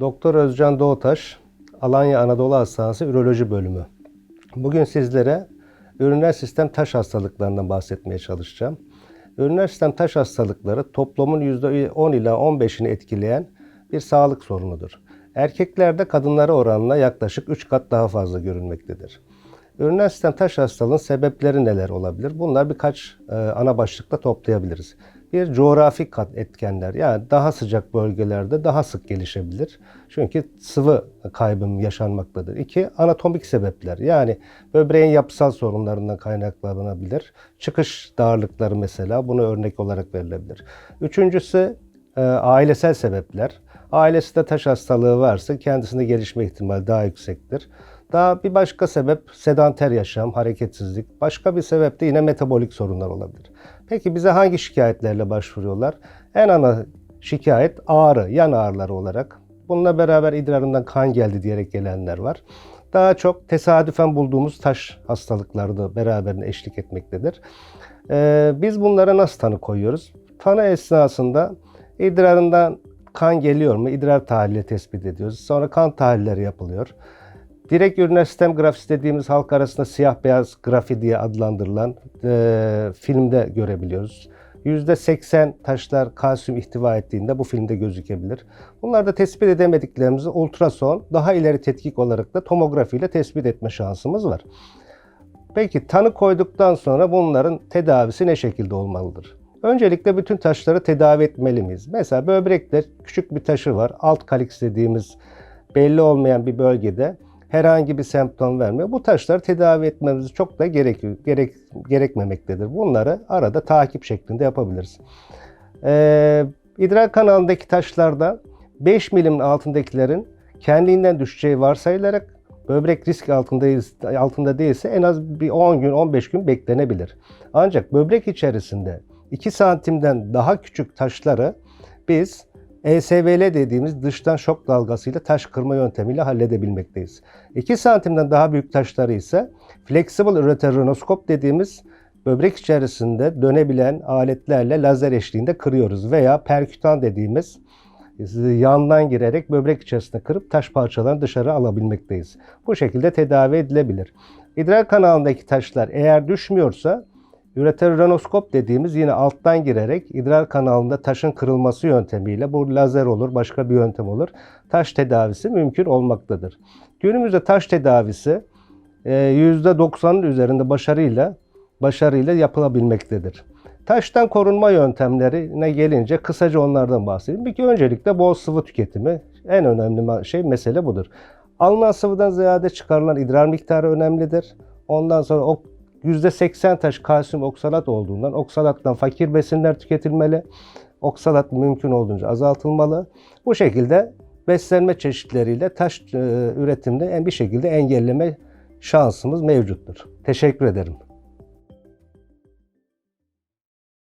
Doktor Özcan Doğutaş, Alanya Anadolu Hastanesi Üroloji Bölümü. Bugün sizlere üriner sistem taş hastalıklarından bahsetmeye çalışacağım. Üriner sistem taş hastalıkları toplumun %10 ila 15'ini etkileyen bir sağlık sorunudur. Erkeklerde kadınlara oranla yaklaşık 3 kat daha fazla görülmektedir. Üriner sistem taş hastalığının sebepleri neler olabilir? Bunlar birkaç e, ana başlıkta toplayabiliriz. Bir coğrafik etkenler yani daha sıcak bölgelerde daha sık gelişebilir. Çünkü sıvı kaybım yaşanmaktadır. İki anatomik sebepler yani böbreğin yapısal sorunlarından kaynaklanabilir. Çıkış darlıkları mesela bunu örnek olarak verilebilir. Üçüncüsü e, ailesel sebepler. Ailesinde taş hastalığı varsa kendisinde gelişme ihtimali daha yüksektir. Daha bir başka sebep sedanter yaşam, hareketsizlik. Başka bir sebep de yine metabolik sorunlar olabilir. Peki bize hangi şikayetlerle başvuruyorlar? En ana şikayet ağrı, yan ağrıları olarak. Bununla beraber idrarından kan geldi diyerek gelenler var. Daha çok tesadüfen bulduğumuz taş hastalıkları da beraberine eşlik etmektedir. Ee, biz bunlara nasıl tanı koyuyoruz? Tanı esnasında idrarından kan geliyor mu? İdrar tahlili tespit ediyoruz. Sonra kan tahlilleri yapılıyor. Direkt üriner sistem grafisi dediğimiz halk arasında siyah beyaz grafi diye adlandırılan e, filmde görebiliyoruz. %80 taşlar kalsiyum ihtiva ettiğinde bu filmde gözükebilir. Bunlarda tespit edemediklerimizi ultrason, daha ileri tetkik olarak da tomografi ile tespit etme şansımız var. Peki tanı koyduktan sonra bunların tedavisi ne şekilde olmalıdır? Öncelikle bütün taşları tedavi etmeli miyiz? Mesela böbrekte küçük bir taşı var. Alt kaliks dediğimiz belli olmayan bir bölgede herhangi bir semptom vermiyor. Bu taşları tedavi etmemiz çok da gerek, gerek, gerekmemektedir. Bunları arada takip şeklinde yapabiliriz. Ee, idrar kanalındaki taşlarda 5 milimin altındakilerin kendiliğinden düşeceği varsayılarak böbrek risk altındayız, altında değilse en az bir 10 gün 15 gün beklenebilir. Ancak böbrek içerisinde 2 santimden daha küçük taşları biz ESVL dediğimiz dıştan şok dalgasıyla taş kırma yöntemiyle halledebilmekteyiz. 2 santimden daha büyük taşları ise flexible ureteronoskop dediğimiz böbrek içerisinde dönebilen aletlerle lazer eşliğinde kırıyoruz veya perkütan dediğimiz yandan girerek böbrek içerisine kırıp taş parçalarını dışarı alabilmekteyiz. Bu şekilde tedavi edilebilir. İdrar kanalındaki taşlar eğer düşmüyorsa Üreterinoskop dediğimiz yine alttan girerek idrar kanalında taşın kırılması yöntemiyle bu lazer olur, başka bir yöntem olur. Taş tedavisi mümkün olmaktadır. Günümüzde taş tedavisi %90'ın üzerinde başarıyla başarıyla yapılabilmektedir. Taştan korunma yöntemlerine gelince kısaca onlardan bahsedeyim. Bir ki öncelikle bol sıvı tüketimi en önemli şey mesele budur. Alınan sıvıdan ziyade çıkarılan idrar miktarı önemlidir. Ondan sonra o %80 taş kalsiyum oksalat olduğundan oksalattan fakir besinler tüketilmeli. Oksalat mümkün olduğunca azaltılmalı. Bu şekilde beslenme çeşitleriyle taş e, üretimini en bir şekilde engelleme şansımız mevcuttur. Teşekkür ederim.